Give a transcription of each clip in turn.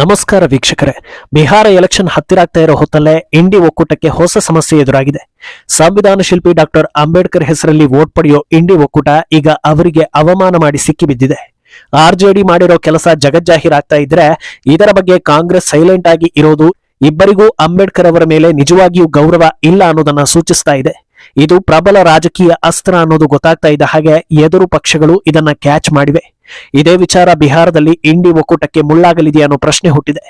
ನಮಸ್ಕಾರ ವೀಕ್ಷಕರೇ. ಬಿಹಾರ ಎಲೆಕ್ಷನ್ ಹತ್ತಿರ ಆಗ್ತಾ ಇರೋ ಹೊತ್ತಲ್ಲೇ ಇಂಡಿ ಒಕ್ಕೂಟಕ್ಕೆ ಹೊಸ ಸಮಸ್ಯೆ ಎದುರಾಗಿದೆ. ಸಂವಿಧಾನ ಶಿಲ್ಪಿ ಡಾಕ್ಟರ್ ಅಂಬೇಡ್ಕರ್ ಹೆಸರಲ್ಲಿ ವೋಟ್ ಪಡೆಯೋ ಇಂಡಿ ಒಕ್ಕೂಟ ಈಗ ಅವರಿಗೆ ಅವಮಾನ ಮಾಡಿ ಸಿಕ್ಕಿಬಿದ್ದಿದೆ. ಆರ್ಜೆಡಿ ಮಾಡಿರೋ ಕೆಲಸ ಜಗಜ್ಜಾಹೀರಾಗ್ತಾ ಇದ್ರೆ ಇದರ ಬಗ್ಗೆ ಕಾಂಗ್ರೆಸ್ ಸೈಲೆಂಟ್ ಆಗಿ ಇರೋದು ಇಬ್ಬರಿಗೂ ಅಂಬೇಡ್ಕರ್ ಅವರ ಮೇಲೆ ನಿಜವಾಗಿಯೂ ಗೌರವ ಇಲ್ಲ ಅನ್ನೋದನ್ನ ಸೂಚಿಸ್ತಾ ಇದೆ. ಇದು ಪ್ರಬಲ ರಾಜಕೀಯ ಅಸ್ತ್ರ ಅನ್ನೋದು ಗೊತ್ತಾಗ್ತಾ ಇದ್ದ ಹಾಗೆ ಎದುರು ಪಕ್ಷಗಳು ಇದನ್ನ ಕ್ಯಾಚ್ ಮಾಡಿವೆ. ಇದೇ ವಿಚಾರ ಬಿಹಾರದಲ್ಲಿ ಇಂಡಿ ಒಕ್ಕೂಟಕ್ಕೆ ಮುಳ್ಳಾಗಲಿದೆ ಅನ್ನೋ ಪ್ರಶ್ನೆ ಹುಟ್ಟಿದೆ.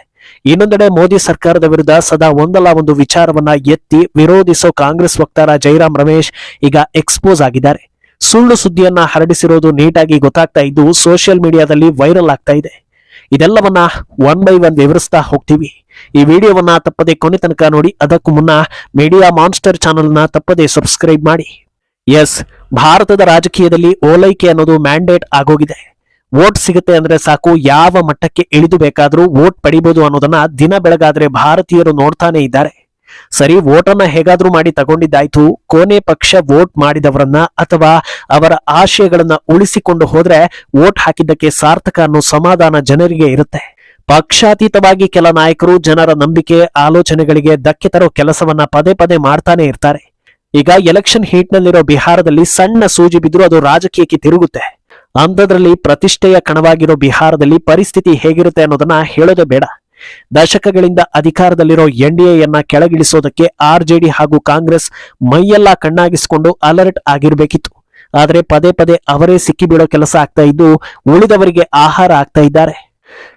ಇನ್ನೊಂದೆಡೆ ಮೋದಿ ಸರ್ಕಾರದ ವಿರುದ್ಧ ಸದಾ ಒಂದಲ್ಲ ಒಂದು ವಿಚಾರವನ್ನ ಎತ್ತಿ ವಿರೋಧಿಸೋ ಕಾಂಗ್ರೆಸ್ ವಕ್ತಾರ ಜೈರಾಮ್ ರಮೇಶ್ ಈಗ ಎಕ್ಸ್ಪೋಸ್ ಆಗಿದ್ದಾರೆ. ಸುಳ್ಳು ಸುದ್ದಿಯನ್ನ ಹರಡಿಸಿರೋದು ನೀಟಾಗಿ ಗೊತ್ತಾಗ್ತಾ ಇದ್ದು ಸೋಷಿಯಲ್ ಮೀಡಿಯಾದಲ್ಲಿ ವೈರಲ್ ಆಗ್ತಾ ಇದೆ. ಇದೆಲ್ಲವನ್ನ ಒನ್ ಬೈ ಒನ್ ವಿವರಿಸ್ತಾ ಹೋಗ್ತೀವಿ. ಈ ವಿಡಿಯೋವನ್ನ ತಪ್ಪದೆ ಕೊನೆ ತನಕ ನೋಡಿ, ಅದಕ್ಕೂ ಮುನ್ನ ಮೀಡಿಯಾ ಮಾನ್ಸ್ಟರ್ ಚಾನೆಲ್ನ ತಪ್ಪದೆ ಸಬ್ಸ್ಕ್ರೈಬ್ ಮಾಡಿ. ಎಸ್, ಭಾರತದ ರಾಜಕೀಯದಲ್ಲಿ ಓಲೈಕೆ ಅನ್ನೋದು ಮ್ಯಾಂಡೇಟ್ ಆಗೋಗಿದೆ. ವೋಟ್ ಸಿಗುತ್ತೆ ಅಂದ್ರೆ ಸಾಕು, ಯಾವ ಮಟ್ಟಕ್ಕೆ ಇಳಿದು ಬೇಕಾದ್ರೂ ವೋಟ್ ಪಡಿಬಹುದು ಅನ್ನೋದನ್ನ ದಿನ ಬೆಳಗಾದ್ರೆ ಭಾರತೀಯರು ನೋಡ್ತಾನೆ ಇದ್ದಾರೆ. ಸರಿ, ವೋಟನ್ನ ಹೇಗಾದ್ರೂ ಮಾಡಿ ತಗೊಂಡಿದ್ದಾಯ್ತು, ಕೊನೆ ಪಕ್ಷ ವೋಟ್ ಮಾಡಿದವರನ್ನ ಅಥವಾ ಅವರ ಆಶಯಗಳನ್ನ ಉಳಿಸಿಕೊಂಡು ಹೋದ್ರೆ ವೋಟ್ ಹಾಕಿದ್ದಕ್ಕೆ ಸಾರ್ಥಕ ಅನ್ನೋ ಸಮಾಧಾನ ಜನರಿಗೆ ಇರುತ್ತೆ. ಪಕ್ಷಾತೀತವಾಗಿ ಕೆಲ ನಾಯಕರು ಜನರ ನಂಬಿಕೆ, ಆಲೋಚನೆಗಳಿಗೆ ಧಕ್ಕೆ ತರೋ ಕೆಲಸವನ್ನ ಪದೇ ಪದೇ ಮಾಡ್ತಾನೆ ಇರ್ತಾರೆ. ಈಗ ಎಲೆಕ್ಷನ್ ಹೀಟ್ನಲ್ಲಿರೋ ಬಿಹಾರದಲ್ಲಿ ಸಣ್ಣ ಸೂಜಿ ಬಿದ್ದರೂ ಅದು ರಾಜಕೀಯಕ್ಕೆ ತಿರುಗುತ್ತೆ. ಅಂಥದ್ರಲ್ಲಿ ಪ್ರತಿಷ್ಠೆಯ ಕಣವಾಗಿರೋ ಬಿಹಾರದಲ್ಲಿ ಪರಿಸ್ಥಿತಿ ಹೇಗಿರುತ್ತೆ ಅನ್ನೋದನ್ನ ಹೇಳೋದೇ ಬೇಡ. ದಶಕಗಳಿಂದ ಅಧಿಕಾರದಲ್ಲಿರೋ ಎನ್ ಡಿ ಎನ್ನ ಕೆಳಗಿಳಿಸೋದಕ್ಕೆ ಆರ್ ಜೆ ಡಿ ಹಾಗೂ ಕಾಂಗ್ರೆಸ್ ಮೈಯೆಲ್ಲ ಕಣ್ಣಾಗಿಸಿಕೊಂಡು ಅಲರ್ಟ್ ಆಗಿರ್ಬೇಕಿತ್ತು. ಆದರೆ ಪದೇ ಪದೇ ಅವರೇ ಸಿಕ್ಕಿಬೀಳೋ ಕೆಲಸ ಆಗ್ತಾ ಇದ್ದು ಉಳಿದವರಿಗೆ ಆಹಾರ ಆಗ್ತಾ ಇದ್ದಾರೆ.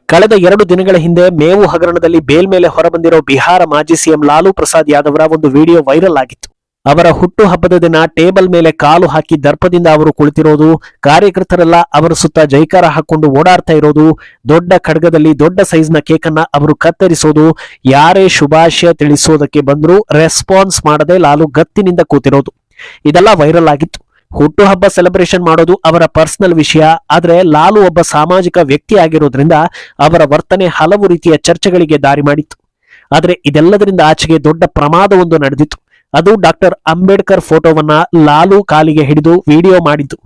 ಕಳೆದ ಎರಡು ದಿನಗಳ ಹಿಂದೆ ಮೇವು ಹಗರಣದಲ್ಲಿ ಬೇಲ್ ಮೇಲೆ ಹೊರಬಂದಿರೋ ಬಿಹಾರ ಮಾಜಿ ಸಿಎಂ ಲಾಲು ಪ್ರಸಾದ್ ಯಾದವರ ಒಂದು ವಿಡಿಯೋ ವೈರಲ್ ಆಗಿತ್ತು. ಅವರ ಹುಟ್ಟುಹಬ್ಬದ ದಿನ ಟೇಬಲ್ ಮೇಲೆ ಕಾಲು ಹಾಕಿ ದರ್ಪದಿಂದ ಅವರು ಕುಳಿತಿರೋದು, ಕಾರ್ಯಕರ್ತರೆಲ್ಲ ಅವರ ಸುತ್ತ ಜೈಕಾರ ಹಾಕೊಂಡು ಓಡಾಡ್ತಾ ಇರೋದು, ದೊಡ್ಡ ಖಡ್ಗದಲ್ಲಿ ದೊಡ್ಡ ಸೈಜ್ನ ಕೇಕನ್ನ ಅವರು ಕತ್ತರಿಸೋದು, ಯಾರೇ ಶುಭಾಶಯ ತಿಳಿಸೋದಕ್ಕೆ ಬಂದರೂ ರೆಸ್ಪಾನ್ಸ್ ಮಾಡದೆ ಲಾಲು ಗತ್ತಿನಿಂದ ಕೂತಿರೋದು. ಇದೆಲ್ಲ ವೈರಲ್ ಆಗಿತ್ತು. ಹುಟ್ಟುಹಬ್ಬ ಸೆಲೆಬ್ರೇಷನ್ ಮಾಡೋದು ಅವರ ಪರ್ಸನಲ್ ವಿಷಯ, ಆದ್ರೆ ಲಾಲು ಒಬ್ಬ ಸಾಮಾಜಿಕ ವ್ಯಕ್ತಿ ಆಗಿರೋದ್ರಿಂದ ಅವರ ವರ್ತನೆ ಹಲವು ರೀತಿಯ ಚರ್ಚೆಗಳಿಗೆ ದಾರಿ ಮಾಡಿತ್ತು. ಆದರೆ ಇದೆಲ್ಲದರಿಂದ ಆಚೆಗೆ ದೊಡ್ಡ ಪ್ರಮಾದವೊಂದು ನಡೆದಿತ್ತು. ಅದು ಡಾಕ್ಟರ್ ಅಂಬೇಡ್ಕರ್ ಫೋಟೋವನ್ನ ಲಾಲು ಕಾಲಿಗೆ ಹಿಡಿದು ವಿಡಿಯೋ ಮಾಡಿದ್ದು.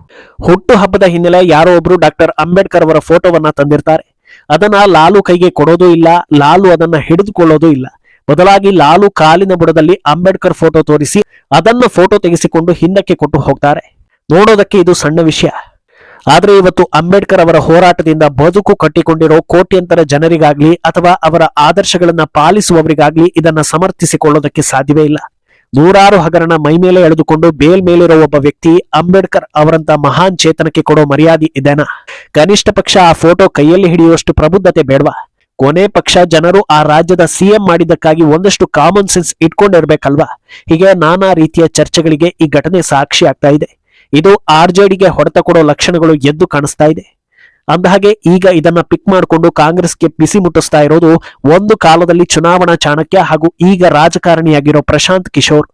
ಹುಟ್ಟು ಹಬ್ಬದ ಹಿನ್ನೆಲೆ ಯಾರೋ ಒಬ್ರು ಡಾಕ್ಟರ್ ಅಂಬೇಡ್ಕರ್ ಅವರ ಫೋಟೋವನ್ನ ತಂದಿರ್ತಾರೆ. ಅದನ್ನ ಲಾಲು ಕೈಗೆ ಕೊಡೋದು ಇಲ್ಲ, ಲಾಲು ಅದನ್ನ ಹಿಡಿದುಕೊಳ್ಳೋದು ಇಲ್ಲ. ಬದಲಾಗಿ ಲಾಲು ಕಾಲಿನ ಬುಡದಲ್ಲಿ ಅಂಬೇಡ್ಕರ್ ಫೋಟೋ ತೋರಿಸಿ ಅದನ್ನ ಫೋಟೋ ತೆಗೆಸಿಕೊಂಡು ಹಿಂದಕ್ಕೆ ಕೊಟ್ಟು ಹೋಗ್ತಾರೆ. ನೋಡೋದಕ್ಕೆ ಇದು ಸಣ್ಣ ವಿಷಯ. ಆದರೆ ಇವತ್ತು ಅಂಬೇಡ್ಕರ್ ಅವರ ಹೋರಾಟದಿಂದ ಬದುಕು ಕಟ್ಟಿಕೊಂಡಿರೋ ಕೋಟ್ಯಂತರ ಜನರಿಗಾಗ್ಲಿ ಅಥವಾ ಅವರ ಆದರ್ಶಗಳನ್ನ ಪಾಲಿಸುವವರಿಗಾಗ್ಲಿ ಇದನ್ನ ಸಮರ್ಥಿಸಿಕೊಳ್ಳೋದಕ್ಕೆ ಸಾಧ್ಯವೇ ಇಲ್ಲ. ನೂರಾರು ಹಗರಣ ಮೈಮೇಲೆ ಎಳೆದುಕೊಂಡು ಬೇಲ್ ಮೇಲಿರೋ ಒಬ್ಬ ವ್ಯಕ್ತಿ ಅಂಬೇಡ್ಕರ್ ಅವರಂತ ಮಹಾನ್ ಚೇತನಕ್ಕೆ ಕೊಡೋ ಮರ್ಯಾದೆ ಇದೆನಾ? ಕನಿಷ್ಠ ಪಕ್ಷ ಆ ಫೋಟೋ ಕೈಯಲ್ಲಿ ಹಿಡಿಯುವಷ್ಟು ಪ್ರಬುದ್ಧತೆ ಬೇಡವಾ? ಕೊನೆ ಪಕ್ಷ ಜನರು ಆ ರಾಜ್ಯದ ಸಿಎಂ ಮಾಡಿದ್ದಕ್ಕಾಗಿ ಒಂದಷ್ಟು ಕಾಮನ್ ಸೆನ್ಸ್ ಇಟ್ಕೊಂಡಿರ್ಬೇಕಲ್ವಾ? ಹೀಗೆ ನಾನಾ ರೀತಿಯ ಚರ್ಚೆಗಳಿಗೆ ಈ ಘಟನೆ ಸಾಕ್ಷಿ ಆಗ್ತಾ ಇದೆ. ಇದು ಆರ್ಜೆಡಿಗೆ ಹೊಡೆತ ಕೊಡೋ ಲಕ್ಷಣಗಳು ಎದ್ದು ಕಾಣಿಸ್ತಾ ಇದೆ. ಅಂದಹಾಗೆ ಈಗ ಇದನ್ನ ಪಿಕ್ ಮಾಡಿಕೊಂಡು ಕಾಂಗ್ರೆಸ್ಗೆ ಬಿಸಿ ಮುಟ್ಟಿಸ್ತಾ ಇರೋದು ಒಂದು ಕಾಲದಲ್ಲಿ ಚುನಾವಣಾ ಚಾಣಕ್ಯ ಹಾಗೂ ಈಗ ರಾಜಕಾರಣಿಯಾಗಿರೋ ಪ್ರಶಾಂತ್ ಕಿಶೋರ್.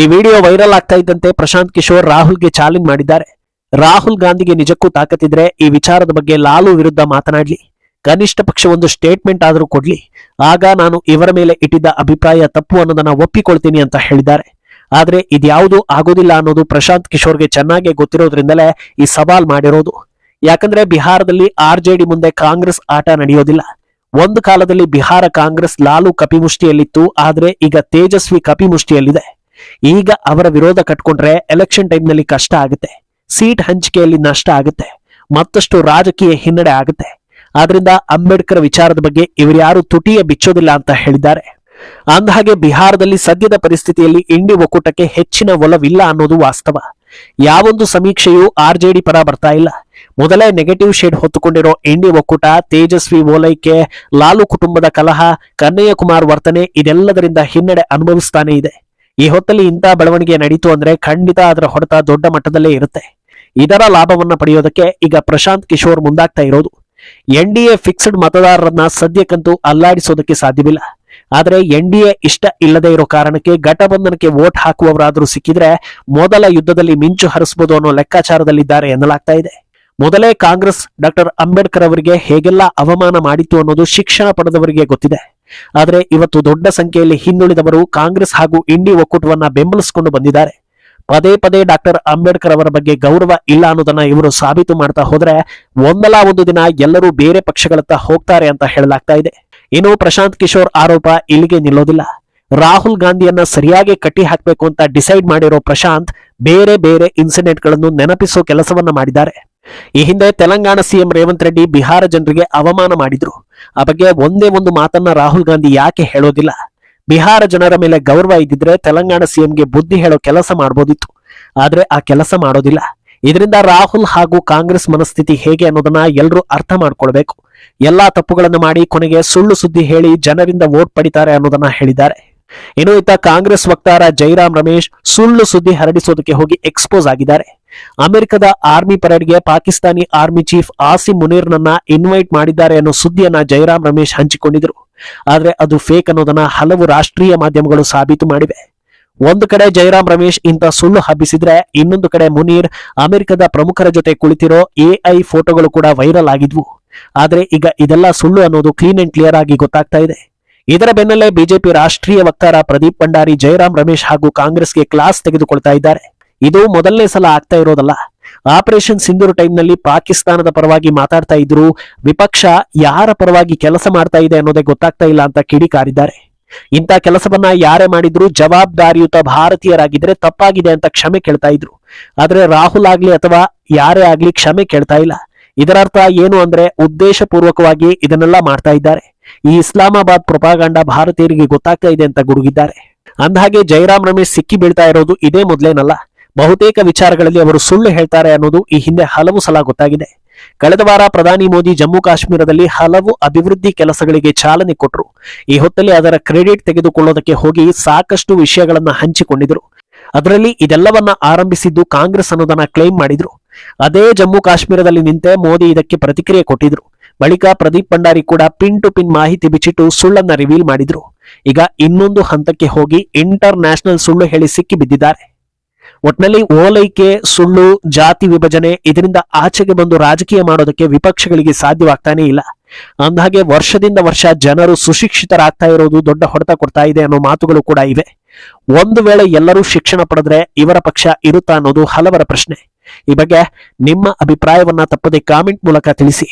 ಈ ವಿಡಿಯೋ ವೈರಲ್ ಆಗ್ತಾ ಇದ್ದಂತೆ ಪ್ರಶಾಂತ್ ಕಿಶೋರ್ ರಾಹುಲ್ಗೆ ಚಾಲೆಂಜ್ ಮಾಡಿದ್ದಾರೆ. ರಾಹುಲ್ ಗಾಂಧಿಗೆ ನಿಜಕ್ಕೂ ತಾಕತ್ತಿದ್ರೆ ಈ ವಿಚಾರದ ಬಗ್ಗೆ ಲಾಲು ವಿರುದ್ಧ ಮಾತನಾಡ್ಲಿ. ಕನಿಷ್ಠ ಪಕ್ಷ ಒಂದು ಸ್ಟೇಟ್ಮೆಂಟ್ ಆದರೂ ಕೊಡ್ಲಿ. ಆಗ ನಾನು ಇವರ ಮೇಲೆ ಇಟ್ಟಿದ್ದ ಅಭಿಪ್ರಾಯ ತಪ್ಪು ಅನ್ನೋದನ್ನ ಒಪ್ಪಿಕೊಳ್ತೀನಿ ಅಂತ ಹೇಳಿದ್ದಾರೆ. ಆದ್ರೆ ಇದ್ಯಾವುದೂ ಆಗೋದಿಲ್ಲ ಅನ್ನೋದು ಪ್ರಶಾಂತ್ ಕಿಶೋರ್ಗೆ ಚೆನ್ನಾಗಿ ಗೊತ್ತಿರೋದ್ರಿಂದಲೇ ಈ ಸವಾಲ್ ಮಾಡಿರೋದು. ಯಾಕಂದ್ರೆ ಬಿಹಾರದಲ್ಲಿ ಆರ್ ಮುಂದೆ ಕಾಂಗ್ರೆಸ್ ಆಟ ನಡೆಯೋದಿಲ್ಲ. ಒಂದು ಕಾಲದಲ್ಲಿ ಬಿಹಾರ ಕಾಂಗ್ರೆಸ್ ಲಾಲು ಕಪಿಮುಷ್ಟಿಯಲ್ಲಿತ್ತು, ಆದ್ರೆ ಈಗ ತೇಜಸ್ವಿ ಕಪಿಮುಷ್ಟಿಯಲ್ಲಿದೆ. ಈಗ ಅವರ ವಿರೋಧ ಕಟ್ಕೊಂಡ್ರೆ ಎಲೆಕ್ಷನ್ ಟೈಮ್ನಲ್ಲಿ ಕಷ್ಟ ಆಗುತ್ತೆ. ಸೀಟ್ ಹಂಚಿಕೆಯಲ್ಲಿ ನಷ್ಟ ಆಗುತ್ತೆ. ಮತ್ತಷ್ಟು ರಾಜಕೀಯ ಹಿನ್ನಡೆ ಆಗುತ್ತೆ. ಆದ್ರಿಂದ ಅಂಬೇಡ್ಕರ್ ವಿಚಾರದ ಬಗ್ಗೆ ಇವರ್ಯಾರು ತುಟಿಯ ಬಿಚ್ಚೋದಿಲ್ಲ ಅಂತ ಹೇಳಿದ್ದಾರೆ. ಅಂದಹಾಗೆ ಬಿಹಾರದಲ್ಲಿ ಸದ್ಯದ ಪರಿಸ್ಥಿತಿಯಲ್ಲಿ ಇಂಡಿ ಒಕ್ಕೂಟಕ್ಕೆ ಹೆಚ್ಚಿನ ಒಲವಿಲ್ಲ ಅನ್ನೋದು ವಾಸ್ತವ. ಯಾವೊಂದು ಸಮೀಕ್ಷೆಯೂ ಆರ್ಜೆಡಿ ಪರ ಬರ್ತಾ ಇಲ್ಲ. ಮೊದಲೇ ನೆಗೆಟಿವ್ ಶೇಡ್ ಹೊತ್ತುಕೊಂಡಿರೋ ಎಂಡಿ ಒಕ್ಕೂಟ, ತೇಜಸ್ವಿ ಓಲೈಕೆ, ಲಾಲು ಕುಟುಂಬದ ಕಲಹ ಕನ್ನಯ್ಯ ಕುಮಾರ್ ವರ್ತನೆ ಇದೆಲ್ಲದರಿಂದ ಹಿನ್ನಡೆ ಅನುಭವಿಸ್ತಾನೆ ಇದೆ. ಈ ಹೊತ್ತಲ್ಲಿ ಇಂಥ ಬೆಳವಣಿಗೆ ನಡೀತು ಅಂದ್ರೆ ಖಂಡಿತ ಅದರ ಹೊಡೆತ ದೊಡ್ಡ ಮಟ್ಟದಲ್ಲೇ ಇರುತ್ತೆ. ಇದರ ಲಾಭವನ್ನ ಪಡೆಯೋದಕ್ಕೆ ಈಗ ಪ್ರಶಾಂತ್ ಕಿಶೋರ್ ಮುಂದಾಗ್ತಾ ಇರೋದು. ಎನ್ ಫಿಕ್ಸ್ಡ್ ಮತದಾರರನ್ನ ಸದ್ಯಕ್ಕಂತೂ ಅಲ್ಲಾಡಿಸೋದಕ್ಕೆ ಸಾಧ್ಯವಿಲ್ಲ. ಆದ್ರೆ ಎನ್ ಡಿ ಇಷ್ಟ ಇಲ್ಲದೆ ಇರೋ ಕಾರಣಕ್ಕೆ ಘಟಬಂಧನಕ್ಕೆ ವೋಟ್ ಹಾಕುವವರಾದರೂ ಸಿಕ್ಕಿದ್ರೆ ಮೊದಲ ಯುದ್ಧದಲ್ಲಿ ಮಿಂಚು ಹರಿಸಬಹುದು ಅನ್ನೋ ಲೆಕ್ಕಾಚಾರದಲ್ಲಿದ್ದಾರೆ ಎನ್ನಲಾಗ್ತಾ ಇದೆ. ಮೊದಲೇ ಕಾಂಗ್ರೆಸ್ ಡಾಕ್ಟರ್ ಅಂಬೇಡ್ಕರ್ ಅವರಿಗೆ ಹೇಗೆಲ್ಲ ಅವಮಾನ ಮಾಡಿತ್ತು ಅನ್ನೋದು ಶಿಕ್ಷಣ ಪಡೆದವರಿಗೆ ಗೊತ್ತಿದೆ. ಆದರೆ ಇವತ್ತು ದೊಡ್ಡ ಸಂಖ್ಯೆಯಲ್ಲಿ ಹಿಂದುಳಿದವರು ಕಾಂಗ್ರೆಸ್ ಹಾಗೂ ಇಂಡಿ ಒಕ್ಕೂಟವನ್ನ ಬೆಂಬಲಿಸಿಕೊಂಡು ಬಂದಿದ್ದಾರೆ. ಪದೇ ಪದೇ ಡಾಕ್ಟರ್ ಅಂಬೇಡ್ಕರ್ ಅವರ ಬಗ್ಗೆ ಗೌರವ ಇಲ್ಲ ಅನ್ನೋದನ್ನ ಇವರು ಸಾಬೀತು ಮಾಡ್ತಾ ಹೋದ್ರೆ ಒಂದಲ್ಲ ಒಂದು ದಿನ ಎಲ್ಲರೂ ಬೇರೆ ಪಕ್ಷಗಳತ್ತ ಹೋಗ್ತಾರೆ ಅಂತ ಹೇಳಲಾಗ್ತಾ ಇದೆ. ಇನ್ನು ಪ್ರಶಾಂತ್ ಕಿಶೋರ್ ಆರೋಪ ಇಲ್ಲಿಗೆ ನಿಲ್ಲೋದಿಲ್ಲ. ರಾಹುಲ್ ಗಾಂಧಿಯನ್ನ ಸರಿಯಾಗಿ ಕಟ್ಟಿ ಹಾಕಬೇಕು ಅಂತ ಡಿಸೈಡ್ ಮಾಡಿರೋ ಪ್ರಶಾಂತ್ ಬೇರೆ ಬೇರೆ ಇನ್ಸಿಡೆಂಟ್ಗಳನ್ನು ನೆನಪಿಸೋ ಕೆಲಸವನ್ನ ಮಾಡಿದ್ದಾರೆ. ಈ ಹಿಂದೆ ತೆಲಂಗಾಣ ಸಿಎಂ ರೇವಂತ್ ರೆಡ್ಡಿ ಬಿಹಾರ ಜನರಿಗೆ ಅವಮಾನ ಮಾಡಿದ್ರು. ಆ ಬಗ್ಗೆ ಒಂದೇ ಒಂದು ಮಾತನ್ನ ರಾಹುಲ್ ಗಾಂಧಿ ಯಾಕೆ ಹೇಳೋದಿಲ್ಲ? ಬಿಹಾರ ಜನರ ಮೇಲೆ ಗೌರವ ಇದ್ದಿದ್ರೆ ತೆಲಂಗಾಣ ಸಿಎಂಗೆ ಬುದ್ಧಿ ಹೇಳೋ ಕೆಲಸ ಮಾಡ್ಬೋದಿತ್ತು. ಆದ್ರೆ ಆ ಕೆಲಸ ಮಾಡೋದಿಲ್ಲ. ಇದರಿಂದ ರಾಹುಲ್ ಹಾಗೂ ಕಾಂಗ್ರೆಸ್ ಮನಸ್ಥಿತಿ ಹೇಗೆ ಅನ್ನೋದನ್ನ ಎಲ್ಲರೂ ಅರ್ಥ ಮಾಡ್ಕೊಳ್ಬೇಕು. ಎಲ್ಲಾ ತಪ್ಪುಗಳನ್ನು ಮಾಡಿ ಕೊನೆಗೆ ಸುಳ್ಳು ಸುದ್ದಿ ಹೇಳಿ ಜನರಿಂದ ವೋಟ್ ಪಡಿತಾರೆ ಅನ್ನೋದನ್ನ ಹೇಳಿದ್ದಾರೆ. ಇನ್ನು ಇತ್ತ ಕಾಂಗ್ರೆಸ್ ವಕ್ತಾರ ಜೈರಾಮ್ ರಮೇಶ್ ಸುಳ್ಳು ಸುದ್ದಿ ಹರಡಿಸೋದಕ್ಕೆ ಹೋಗಿ ಎಕ್ಸ್ಪೋಸ್ ಆಗಿದ್ದಾರೆ. ಅಮೆರಿಕದ ಆರ್ಮಿ ಪರೇಡ್ಗೆ ಪಾಕಿಸ್ತಾನಿ ಆರ್ಮಿ ಚೀಫ್ ಆಸಿಮ್ ಮುನೀರ್ನನ್ನ ಇನ್ವೈಟ್ ಮಾಡಿದ್ದಾರೆ ಅನ್ನೋ ಸುದ್ದಿಯನ್ನ ಜೈರಾಮ್ ರಮೇಶ್ ಹಂಚಿಕೊಂಡಿದ್ರು. ಆದ್ರೆ ಅದು ಫೇಕ್ ಅನ್ನೋದನ್ನ ಹಲವು ರಾಷ್ಟ್ರೀಯ ಮಾಧ್ಯಮಗಳು ಸಾಬೀತು ಮಾಡಿವೆ. ಒಂದು ಕಡೆ ಜೈರಾಮ್ ರಮೇಶ್ ಇಂತ ಸುಳ್ಳು ಹಬ್ಬಿಸಿದ್ರೆ ಇನ್ನೊಂದು ಕಡೆ ಮುನೀರ್ ಅಮೆರಿಕದ ಪ್ರಮುಖರ ಜೊತೆ ಕುಳಿತಿರೋ ಎಐ ಫೋಟೋಗಳು ಕೂಡ ವೈರಲ್ ಆಗಿದ್ವು. ಆದ್ರೆ ಈಗ ಇದೆಲ್ಲ ಸುಳ್ಳು ಅನ್ನೋದು ಕ್ಲೀನ್ ಅಂಡ್ ಕ್ಲಿಯರ್ ಆಗಿ ಗೊತ್ತಾಗ್ತಾ ಇದೆ. ಇದರ ಬೆನ್ನಲ್ಲೇ ಬಿಜೆಪಿ ರಾಷ್ಟ್ರೀಯ ವಕ್ತಾರ ಪ್ರದೀಪ್ ಭಂಡಾರಿ, ಜಯರಾಮ್ ರಮೇಶ್ ಹಾಗೂ ಕಾಂಗ್ರೆಸ್ಗೆ ಕ್ಲಾಸ್ ತೆಗೆದುಕೊಳ್ತಾ ಇದ್ದಾರೆ. ಇದು ಮೊದಲನೇ ಸಲ ಆಗ್ತಾ ಇರೋದಲ್ಲ. ಆಪರೇಷನ್ ಸಿಂಧೂರು ಟೈಮ್ನಲ್ಲಿ ಪಾಕಿಸ್ತಾನದ ಪರವಾಗಿ ಮಾತಾಡ್ತಾ ಇದ್ರು ವಿಪಕ್ಷ ಯಾರ ಪರವಾಗಿ ಕೆಲಸ ಮಾಡ್ತಾ ಇದೆ ಅನ್ನೋದೇ ಗೊತ್ತಾಗ್ತಾ ಇಲ್ಲ ಅಂತ ಕಿಡಿಕಾರಿದ್ದಾರೆ. ಇಂಥ ಕೆಲಸವನ್ನ ಯಾರೇ ಮಾಡಿದ್ರು ಜವಾಬ್ದಾರಿಯುತ ಭಾರತೀಯರಾಗಿದ್ರೆ ತಪ್ಪಾಗಿದೆ ಅಂತ ಕ್ಷಮೆ ಕೇಳ್ತಾ ಇದ್ರು. ಆದ್ರೆ ರಾಹುಲ್ ಆಗ್ಲಿ ಅಥವಾ ಯಾರೇ ಆಗ್ಲಿ ಕ್ಷಮೆ ಕೇಳ್ತಾ ಇಲ್ಲ. ಇದರರ್ಥ ಏನು ಅಂದ್ರೆ ಉದ್ದೇಶಪೂರ್ವಕವಾಗಿ ಇದನ್ನೆಲ್ಲ ಮಾಡ್ತಾ ಇದ್ದಾರೆ. ಈ ಇಸ್ಲಾಮಾಬಾದ್ ಪ್ರೊಪಾಗಂಡ ಭಾರತೀಯರಿಗೆ ಗೊತ್ತಾಗ್ತಾ ಇದೆ ಅಂತ ಗುಡುಗಿದ್ದಾರೆ. ಅಂದಹಾಗೆ ಜೈರಾಮ್ ರಮೇಶ್ ಸಿಕ್ಕಿ ಬೀಳ್ತಾ ಇರೋದು ಇದೇ ಮೊದಲೇನಲ್ಲ. ಬಹುತೇಕ ವಿಚಾರಗಳಲ್ಲಿ ಅವರು ಸುಳ್ಳು ಹೇಳ್ತಾರೆ ಅನ್ನೋದು ಈ ಹಿಂದೆ ಹಲವು ಸಲ ಗೊತ್ತಾಗಿದೆ. ಕಳೆದ ವಾರ ಪ್ರಧಾನಿ ಮೋದಿ ಜಮ್ಮು ಕಾಶ್ಮೀರದಲ್ಲಿ ಹಲವು ಅಭಿವೃದ್ಧಿ ಕೆಲಸಗಳಿಗೆ ಚಾಲನೆ ಕೊಟ್ಟರು ಈ ಹೊತ್ತಲ್ಲಿ ಅದರ ಕ್ರೆಡಿಟ್ ತೆಗೆದುಕೊಳ್ಳೋದಕ್ಕೆ ಹೋಗಿ ಸಾಕಷ್ಟು ವಿಷಯಗಳನ್ನ ಹಂಚಿಕೊಂಡಿದ್ರು. ಅದರಲ್ಲಿ ಇದೆಲ್ಲವನ್ನ ಆರಂಭಿಸಿದ್ದು ಕಾಂಗ್ರೆಸ್ ಅನ್ನೋದನ್ನ ಕ್ಲೈಮ್ ಮಾಡಿದ್ರು. ಅದೇ ಜಮ್ಮು ಕಾಶ್ಮೀರದಲ್ಲಿ ನಿಂತೆ ಮೋದಿ ಇದಕ್ಕೆ ಪ್ರತಿಕ್ರಿಯೆ ಕೊಟ್ಟಿದ್ರು. ಬಳಿಕ ಪ್ರದೀಪ್ ಭಂಡಾರಿ ಕೂಡ ಪಿನ್ ಟು ಪಿನ್ ಮಾಹಿತಿ ಬಿಚ್ಚಿಟ್ಟು ಸುಳ್ಳನ್ನ ರಿವೀಲ್ ಮಾಡಿದ್ರು. ಈಗ ಇನ್ನೊಂದು ಹಂತಕ್ಕೆ ಹೋಗಿ ಇಂಟರ್ ಸುಳ್ಳು ಹೇಳಿ ಸಿಕ್ಕಿ ಬಿದ್ದಿದ್ದಾರೆ. ಒಟ್ನಲ್ಲಿ ಓಲೈಕೆ, ಸುಳ್ಳು, ಜಾತಿ ವಿಭಜನೆ ಇದರಿಂದ ಆಚೆಗೆ ಬಂದು ರಾಜಕೀಯ ಮಾಡೋದಕ್ಕೆ ವಿಪಕ್ಷಗಳಿಗೆ ಸಾಧ್ಯವಾಗ್ತಾನೇ ಇಲ್ಲ. ಅಂದಹಾಗೆ ವರ್ಷದಿಂದ ವರ್ಷ ಜನರು ಸುಶಿಕ್ಷಿತರಾಗ್ತಾ ಇರೋದು ದೊಡ್ಡ ಹೊಡೆತ ಕೊಡ್ತಾ ಇದೆ ಅನ್ನೋ ಮಾತುಗಳು ಕೂಡ ಇವೆ. ಒಂದು ವೇಳೆ ಎಲ್ಲರೂ ಶಿಕ್ಷಣ ಪಡೆದ್ರೆ ಇವರ ಪಕ್ಷ ಇರುತ್ತಾ ಅನ್ನೋದು ಹಲವರ ಪ್ರಶ್ನೆ. ಈ ಬಗ್ಗೆ ನಿಮ್ಮ ಅಭಿಪ್ರಾಯವನ್ನ ತಪ್ಪದೆ ಕಾಮೆಂಟ್ ಮೂಲಕ ತಿಳಿಸಿ.